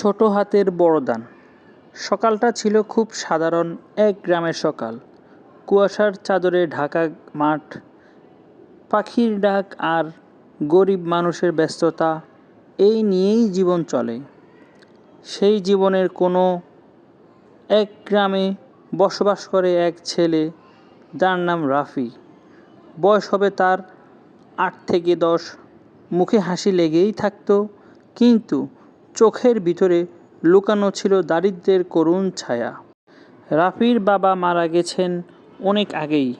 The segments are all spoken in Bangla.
ছোট হাতের বড় দান সকালটা ছিল খুব সাধারণ এক গ্রামের সকাল। কুয়াশার চাদরে ঢাকা মাঠ, পাখির ডাক আর গরিব মানুষের ব্যস্ততা, এই নিয়েই জীবন চলে। সেই জীবনের কোনো এক গ্রামে বসবাস করে এক ছেলে, যার নাম রাফি। বয়স হবে তার আট থেকে দশ। মুখে হাসি লেগেই থাকতো, কিন্তু চোখের ভিতরে লুকানো ছিল দারিদ্র্যের করুণ ছায়া। রাফির বাবা মারা গেছেন অনেক আগেই।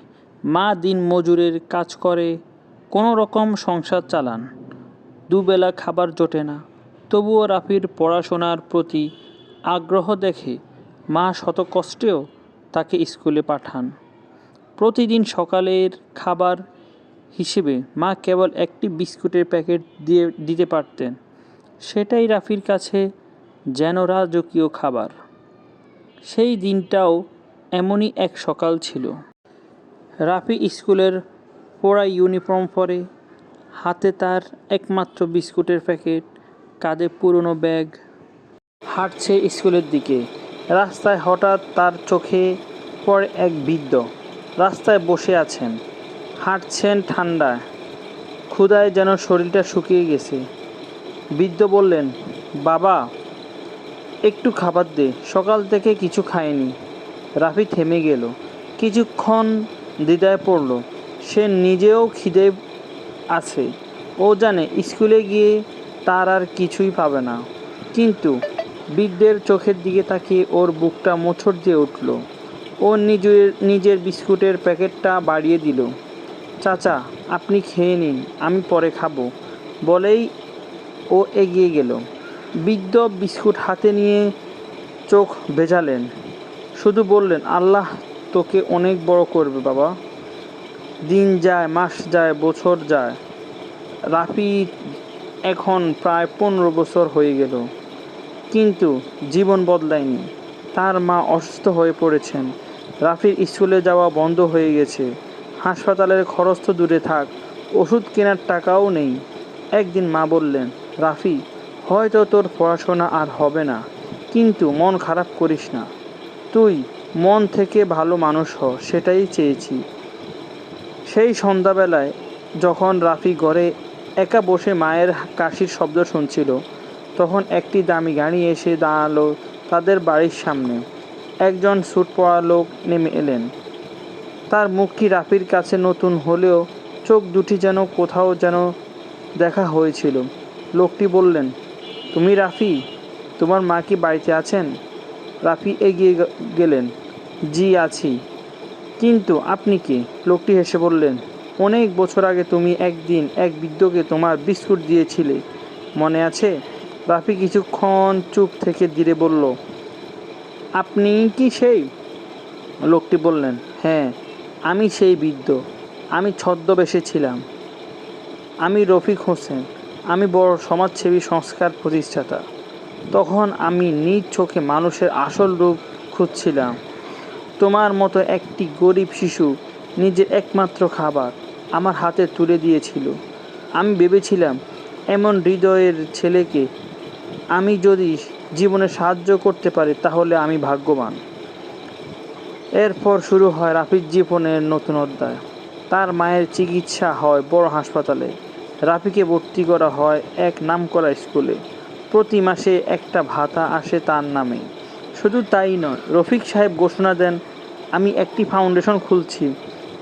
মা দিন মজুরের কাজ করে কোনো রকম সংসার চালান। দুবেলা খাবার জোটে না। তবুও রাফির পড়াশোনার প্রতি আগ্রহ দেখে মা শত কষ্টেও তাকে স্কুলে পাঠান। প্রতিদিন সকালের খাবার হিসেবে মা কেবল একটি বিস্কুটের প্যাকেট দিয়ে দিতে পারতেন। সেটাই রাফির কাছে যেন রাজকীয় খাবার। সেই দিনটাও এমনই এক সকাল ছিল। রাফি স্কুলের পড়া ইউনিফর্ম পরে হাতে তার একমাত্র বিস্কুটের প্যাকেট, কাঁধে পুরনো ব্যাগ, হাঁটছে স্কুলের দিকে। রাস্তায় হঠাৎ তার চোখে পড়ে এক বৃদ্ধ। রাস্তায় বসে আছেন। হাঁটছেন ঠান্ডা ক্ষুধায় যেন শরীরটা শুকিয়ে গেছে। বৃদ্ধ বললেন, বাবা, একটু খাবার দে। সকাল থেকে কিছু খায়নি রাফি থেমে গেল। কিছুক্ষণ দ্বিধায় পড়ল। সে নিজেও খিদে আছে। ও জানে স্কুলে গিয়ে তার আর কিছুই পাবে না। কিন্তু বৃদ্ধের চোখের দিকে তাকিয়ে ওর বুকটা মোচড় দিয়ে উঠল। ও নিজের নিজের বিস্কুটের প্যাকেটটা বাড়িয়ে দিল। চাচা, আপনি খেয়ে নিন, আমি পরে খাব। বলেই ও এগিয়ে গেল। বৃদ্ধ বিস্কুট হাতে নিয়ে চোখ ভেজালেন। শুধু বললেন, আল্লাহ তোকে অনেক বড় করবে বাবা। দিন যায়, মাস যায়, বছর যায়। রাফি এখন প্রায় পনেরো বছর হয়ে গেল। কিন্তু জীবন বদলায়নি। তার মা অসুস্থ হয়ে পড়েছেন। রাফির স্কুলে যাওয়া বন্ধ হয়ে গেছে। হাসপাতালের খরচ তো দূরে থাক। ওষুধ কেনার টাকাও নেই। একদিন মা বললেন রাফি, হয়তো তোর পড়াশোনা আর হবে না, কিন্তু মন খারাপ করিস না। তুই মন থেকে ভালো মানুষ হ, সেটাই চেয়েছি। সেই সন্ধ্যাবেলায় যখন রাফি ঘরে একা বসে মায়ের কাশির শব্দ শুনছিল, তখন একটি দামি গাড়ি এসে দাঁড়াল তাদের বাড়ির সামনে। একজন স্যুট পরা লোক নেমে এলেন। তার মুখটি রাফির কাছে নতুন হলেও চোখ দুটি যেন কোথাও যেন দেখা হয়েছিল। লোকটি বললেন, তুমি রাফি? তোমার মা কি বাড়িতে আছেন? রাফি এগিয়ে গেলেন, জি আছি। কিন্তু আপনি কি? লোকটি হেসে বললেন, অনেক বছর আগে তুমি একদিন এক বৃদ্ধকে তোমার বিস্কুট দিয়েছিলে, মনে আছে? রাফি কিছুক্ষণ চুপ থেকে ধীরে বলল, আপনি কি সেই? লোকটি বললেন হ্যাঁ আমি সেই বৃদ্ধ। আমি ছদ্মবেশে ছিলাম। আমি রফিক হোসেন। আমি বড় সমাজসেবী সংস্কার প্রতিষ্ঠাতা। তখন আমি নিজ চোখে মানুষের আসল রূপ খুঁজছিলাম। তোমার মতো একটি গরিব শিশু নিজের একমাত্র খাবার আমার হাতে তুলে দিয়েছিল। আমি ভেবেছিলাম, এমন হৃদয়ের ছেলেকে আমি যদি জীবনে সাহায্য করতে পারি, তাহলে আমি ভাগ্যবান। এরপর শুরু হয় রাফির জীবনের নতুন অধ্যায়। তার মায়ের চিকিৎসা হয় বড় হাসপাতালে। রাফিকে ভর্তি করা হয় এক নামকরা স্কুলে। প্রতি মাসে একটা ভাতা আসে তার নামে। শুধু তাই নয়, রফিক সাহেব ঘোষণা দেন, আমি একটি ফাউন্ডেশন খুলছি,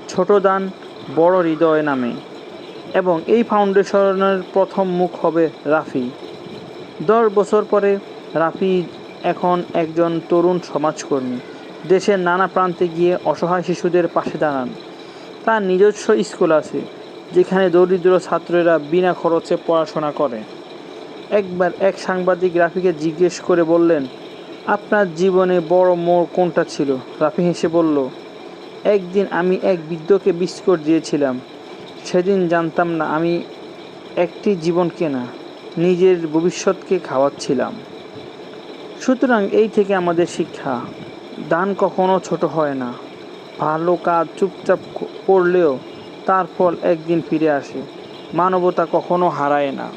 ছোট দান, বড় হৃদয় নামে। এবং এই ফাউন্ডেশনের প্রথম মুখ হবে রাফি। দশ বছর পরে রাফি এখন একজন তরুণ সমাজকর্মী। দেশের নানা প্রান্তে গিয়ে অসহায় শিশুদের পাশে দাঁড়ান। তার নিজস্ব স্কুল আছে। যেখানে দরিদ্র ছাত্ররা বিনা খরচে পড়াশোনা করে। একবার এক সাংবাদিক রাফিকে জিজ্ঞেস করে বললেন, আপনার জীবনে বড় মোড় কোনটা ছিল? রাফি হেসে বলল, একদিন আমি এক বৃদ্ধকে বিস্কুট দিয়েছিলাম। সেদিন জানতাম না আমি একটি জীবন কেনা, নিজের ভবিষ্যৎকে খাওয়াচ্ছিলাম। সুতরাং এই থেকে আমাদের শিক্ষা, দান কখনো ছোট হয় না। ভালো কাজ চুপচাপ করলেও তার ফল একদিন ফিরে আসে। মানবতা কখনো হারায় না।